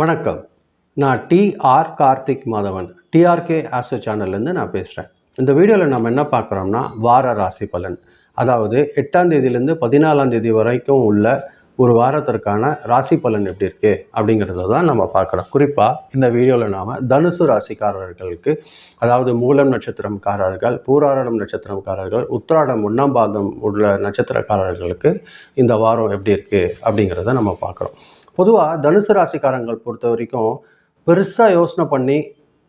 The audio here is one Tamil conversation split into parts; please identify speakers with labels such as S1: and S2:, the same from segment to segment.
S1: வணக்கம். நான் டிஆர் கார்த்திக் மாதவன். டிஆர்கே ஆசோ சேனல்லேருந்து நான் பேசுகிறேன் இந்த வீடியோவில் நம்ம என்ன பார்க்குறோம்னா வார ராசி பலன். அதாவது எட்டாம் தேதியிலேருந்து பதினாலாம் தேதி வரைக்கும் உள்ள ஒரு வாரத்திற்கான ராசி பலன் எப்படி இருக்குது அப்படிங்கிறத தான் நம்ம பார்க்குறோம். குறிப்பாக இந்த வீடியோவில் நாம் தனுசு ராசிக்காரர்களுக்கு அதாவது மூலம் நட்சத்திரம்காரர்கள் பூராடம் நட்சத்திரம்காரர்கள் உத்திராடம் ஒன்னாம் பாதம் உள்ள நட்சத்திரக்காரர்களுக்கு இந்த வாரம் எப்படி இருக்குது அப்படிங்கிறத நம்ம பார்க்குறோம். பொதுவாக தனுசு ராசிக்காரங்கள் பொறுத்த வரைக்கும் பெருசாக யோசனை பண்ணி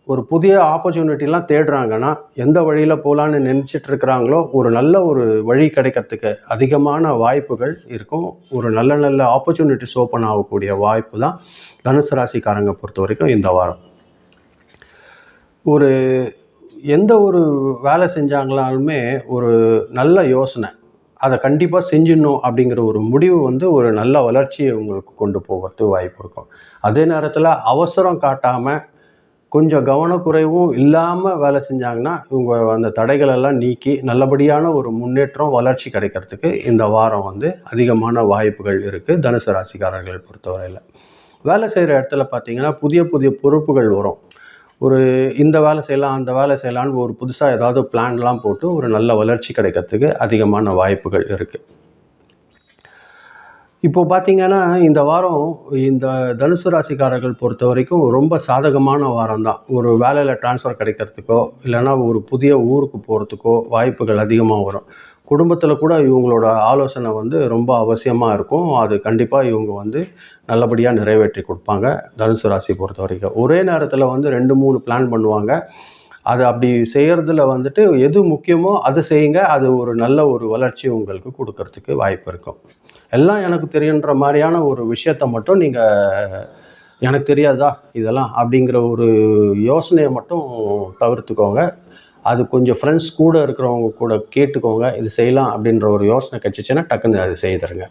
S1: ஒரு புதிய ஆப்பர்ச்சுனிட்டிலாம் தேடுறாங்கன்னா எந்த வழியில் போகலான்னு நினச்சிட்டு இருக்கிறாங்களோ ஒரு நல்ல ஒரு வழி கிடைக்கிறதுக்கு அதிகமான வாய்ப்புகள் இருக்கும். ஒரு நல்ல நல்ல ஆப்பர்ச்சுனிட்டிஸ் ஓப்பன் ஆகக்கூடிய வாய்ப்பு தான் தனுசு ராசிக்காரங்க பொறுத்த வரைக்கும் இந்த வாரம். ஒரு எந்த ஒரு வேலை செஞ்சாங்களாலுமே ஒரு நல்ல யோசனை அதை கண்டிப்பாக செஞ்சிடணும் அப்படிங்கிற ஒரு முடிவு வந்து ஒரு நல்ல வளர்ச்சியை உங்களுக்கு கொண்டு போகிறதுக்கு வாய்ப்பு இருக்கும். அதே நேரத்தில் அவசரம் காட்டாமல் கொஞ்சம் கவனக்குறைவும் இல்லாமல் வேலை செஞ்சாங்கன்னா இவங்க அந்த தடைகளெல்லாம் நீக்கி நல்லபடியான ஒரு முன்னேற்றம் வளர்ச்சி கிடைக்கிறதுக்கு இந்த வாரம் வந்து அதிகமான வாய்ப்புகள் இருக்குது தனுசு ராசிக்காரர்கள் பொறுத்தவரையில். வேலை செய்கிற இடத்துல பார்த்தீங்கன்னா புதிய புதிய பொறுப்புகள் வரும். ஒரு இந்த வேலை செய்யலாம் அந்த வேலை செய்யலான்னு ஒரு புதுசாக ஏதாவது பிளான்லாம் போட்டு ஒரு நல்ல வளர்ச்சி கிடைக்கிறதுக்கு அதிகமான வாய்ப்புகள் இருக்குது இப்போ பார்த்தீங்கன்னா இந்த வாரம் இந்த தனுசு ராசிக்காரர்கள் பொறுத்த வரைக்கும் ரொம்ப சாதகமான வாரம் தான் ஒரு வேலையில் ட்ரான்ஸ்ஃபர் கிடைக்கிறதுக்கோ இல்லைன்னா ஒரு புதிய ஊருக்கு போகிறதுக்கோ வாய்ப்புகள் அதிகமாக வரும். குடும்பத்தில் கூட இவங்களோட ஆலோசனை வந்து ரொம்ப அவசியமாக இருக்கும். அது கண்டிப்பாக இவங்க வந்து நல்லபடியாக நிறைவேற்றி கொடுப்பாங்க தனுசு ராசி பொறுத்த வரைக்கும். ஒரே நேரத்தில் வந்து ரெண்டு மூணு பிளான் பண்ணுவாங்க. அது அப்படி செய்கிறதுல வந்துட்டு எது முக்கியமோ அது செய்யுங்க. அது ஒரு நல்ல ஒரு வளர்ச்சி உங்களுக்கு கொடுக்கறதுக்கு வாய்ப்பு இருக்கும். எல்லாம் எனக்கு தெரியுன்ற மாதிரியான ஒரு விஷயத்த மட்டும் நீங்கள் எனக்கு தெரியாதா இதெல்லாம்? அப்படிங்கிற ஒரு யோசனையை மட்டும் தவிர்த்துக்கோங்க. அது கொஞ்சம் ஃப்ரெண்ட்ஸ் கூட இருக்கிறவங்க கூட கேட்டுக்கோங்க. இது செய்யலாம் அப்படின்ற ஒரு யோசனை கிடச்சிச்சின்னா டக்குன்னு அது செய்துருங்க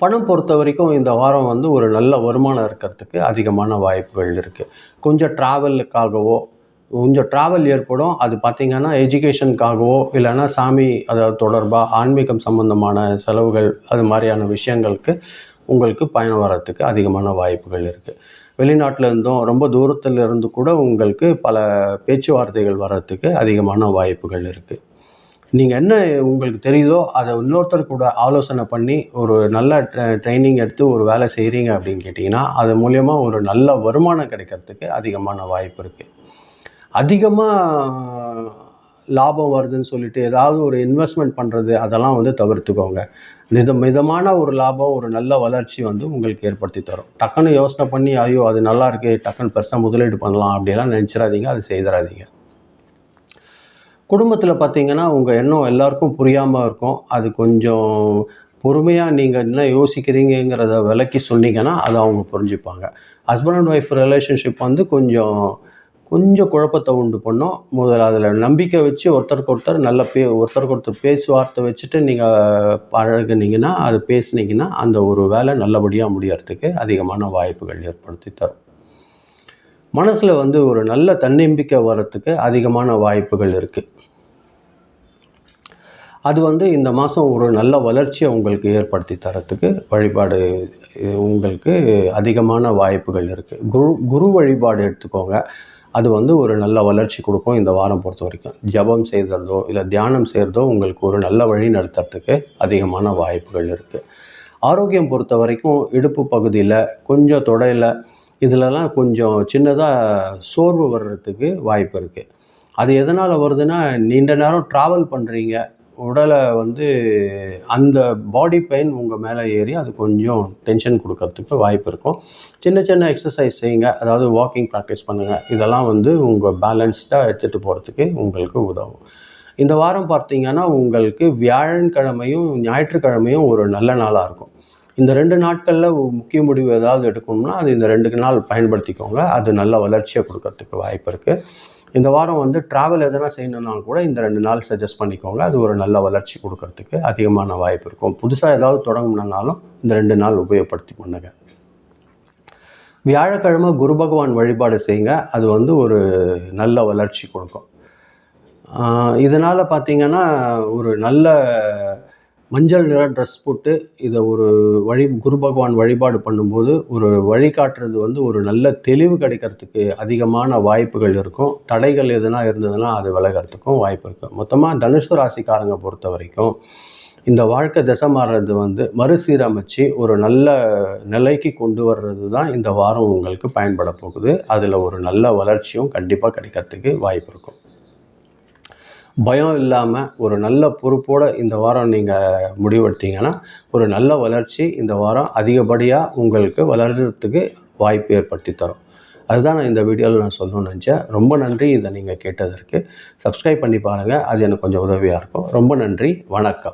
S1: பணம் பொறுத்த வரைக்கும் இந்த வாரம் வந்து ஒரு நல்ல வருமானம் இருக்கிறதுக்கு அதிகமான வாய்ப்புகள் இருக்குது கொஞ்சம் ட்ராவலுக்காகவோ கொஞ்சம் ட்ராவல் ஏற்படும். அது பார்த்திங்கன்னா எஜுகேஷனுக்காகவோ இல்லைன்னா சாமி அதாவது தொடர்பாக ஆன்மீகம் சம்பந்தமான செலவுகள் அது மாதிரியான விஷயங்களுக்கு உங்களுக்கு பயணம் வர்றதுக்கு அதிகமான வாய்ப்புகள் இருக்குது வெளிநாட்டில் இருந்தும் ரொம்ப தூரத்தில் இருந்து கூட உங்களுக்கு பல பேச்சுவார்த்தைகள் வர்றதுக்கு அதிகமான வாய்ப்புகள் இருக்குது நீங்கள் என்ன உங்களுக்கு தெரியுதோ அதை இன்னொருத்தர் கூட ஆலோசனை பண்ணி ஒரு நல்ல ட்ரைனிங் எடுத்து ஒரு வேலை செய்கிறீங்க அப்படின்னு கேட்டிங்கன்னா அது மூலயமா ஒரு நல்ல வருமானம் கிடைக்கிறதுக்கு அதிகமான வாய்ப்பு இருக்குது அதிகமாக லாபம் வருதுன்னு சொல்லிட்டு ஏதாவது ஒரு இன்வெஸ்ட்மெண்ட் பண்ணுறது அதெல்லாம் வந்து தவிர்த்துக்கோங்க. மித மிதமான ஒரு லாபம் ஒரு நல்ல வளர்ச்சி வந்து உங்களுக்கு ஏற்படுத்தி தரும். டக்குன்னு யோசனை பண்ணி ஐயோ அது நல்லா இருக்கே டக்குன்னு பெருசாக முதலீடு பண்ணலாம் அப்படியெல்லாம் நினச்சிடாதீங்க அது செய்திடாதீங்க. குடும்பத்தில் பார்த்தீங்கன்னா உங்கள் எண்ணம் எல்லாருக்கும் புரியாமல் இருக்கும். அது கொஞ்சம் பொறுமையாக நீங்கள் என்ன யோசிக்கிறீங்கிறத விலக்கி சொன்னீங்கன்னா அதை அவங்க புரிஞ்சுப்பாங்க. ஹஸ்பண்ட் அண்ட் ஒய்ஃப் ரிலேஷன்ஷிப் வந்து கொஞ்சம் கொஞ்சம் குழப்பத்தை உண்டு பண்ணும். முதல்ல அதில் நம்பிக்கை வச்சு ஒருத்தருக்கு ஒருத்தர் நல்ல பே ஒருத்தருக்கு ஒருத்தர் பேச்சுவார்த்தை வச்சுட்டு நீங்கள் பழகுனீங்கன்னா அது பேசுனீங்கன்னா அந்த ஒரு வேலை நல்லபடியாக முடியறதுக்கு அதிகமான வாய்ப்புகள் ஏற்படுத்தி தரும். மனசில் வந்து ஒரு நல்ல தன்னம்பிக்கை வர்றதுக்கு அதிகமான வாய்ப்புகள் இருக்குது அது வந்து இந்த மாதம் ஒரு நல்ல வளர்ச்சியை உங்களுக்கு ஏற்படுத்தி தரத்துக்கு வழிபாடு உங்களுக்கு அதிகமான வாய்ப்புகள் இருக்குது குரு குரு வழிபாடு எடுத்துக்கோங்க. அது வந்து ஒரு நல்ல வளர்ச்சி கொடுக்கும் இந்த வாரம் பொறுத்த வரைக்கும். ஜபம் செய்கிறதோ இல்லை தியானம் செய்கிறதோ உங்களுக்கு ஒரு நல்ல வழி நடத்துறதுக்கு அதிகமான வாய்ப்புகள் இருக்குது ஆரோக்கியம் பொறுத்த வரைக்கும் இடுப்பு பகுதியில் கொஞ்சம் தொடையில் இதிலலாம் கொஞ்சம் சின்னதாக சோர்வு வர்றதுக்கு வாய்ப்பு இருக்குது அது எதனால் வருதுன்னா நீண்ட நேரம் ட்ராவல் பண்ணுறீங்க உடலை வந்து அந்த பாடி பெயின் உங்கள் மேலே ஏறி அது கொஞ்சம் டென்ஷன் கொடுக்கறதுக்கு வாய்ப்பு இருக்கும். சின்ன சின்ன எக்ஸசைஸ் செய்யுங்க. அதாவது வாக்கிங் ப்ராக்டிஸ் பண்ணுங்கள் இதெல்லாம் வந்து உங்கள் பேலன்ஸ்டாக எடுத்துகிட்டு போகிறதுக்கு உங்களுக்கு உதவும். இந்த வாரம் பார்த்தீங்கன்னா உங்களுக்கு வியாழன்கிழமையும் ஞாயிற்றுக்கிழமையும் ஒரு நல்ல நாளாக இருக்கும். இந்த ரெண்டு நாட்களில் முக்கிய முடிவு ஏதாவது எடுக்கணும்னா அது இந்த ரெண்டு நாள் பயன்படுத்திக்கோங்க. அது நல்ல வளர்ச்சியை கொடுக்கறதுக்கு வாய்ப்பு இருக்குது இந்த வாரம் வந்து ட்ராவல் எதனா செய்யணுன்னாலும் கூட இந்த ரெண்டு நாள் சஜஸ்ட் பண்ணிக்கோங்க. அது ஒரு நல்ல வளர்ச்சி கொடுக்கறதுக்கு அதிகமான வாய்ப்பு இருக்கும். புதுசாக ஏதாவது தொடங்கணுன்னாலும் இந்த ரெண்டு நாள் உபயோகப்படுத்தி பண்ணுங்க. வியாழக்கிழமை குரு பகவான் வழிபாடு செய்யுங்க. அது வந்து ஒரு நல்ல வளர்ச்சி கொடுக்கும். இதனால் பார்த்தீங்கன்னா ஒரு நல்ல மஞ்சள் நிற ட்ரெஸ் போட்டு இதை ஒரு வழி குரு பகவான் வழிபாடு பண்ணும்போது ஒரு வழிகாட்டுறது வந்து ஒரு நல்ல தெளிவு கிடைக்கிறதுக்கு அதிகமான வாய்ப்புகள் இருக்கும். தடைகள் எதுனா இருந்ததுன்னா அது விலகிறதுக்கும் வாய்ப்பு இருக்கும் மொத்தமாக தனுசு ராசிக்காரங்க பொறுத்த வரைக்கும் இந்த வாழ்க்கை திசை மாறுறது வந்து மறுசீரமைச்சு ஒரு நல்ல நிலைக்கு கொண்டு வர்றது தான் இந்த வாரம் உங்களுக்கு பயன்பட போகுது. அதில் ஒரு நல்ல வளர்ச்சியும் கண்டிப்பாக கிடைக்கிறதுக்கு வாய்ப்பு இருக்கும். பயம் இல்லாமல் ஒரு நல்ல பொறுப்போடு இந்த வாரம் நீங்கள் முடிவெடுத்தீங்கன்னா ஒரு நல்ல வளர்ச்சி இந்த வாரம் அதிகப்படியாக உங்களுக்கு வளர்கிறதுக்கு வாய்ப்பு ஏற்படுத்தி தரும். அதுதான் நான் இந்த வீடியோவில் நான் சொல்லணும்னு நினச்சேன். ரொம்ப நன்றி இதை நீங்கள் கேட்டதற்கு. சப்ஸ்கிரைப் பண்ணி பாருங்கள் அது எனக்கு கொஞ்சம் உதவியாக இருக்கும். ரொம்ப நன்றி. வணக்கம்.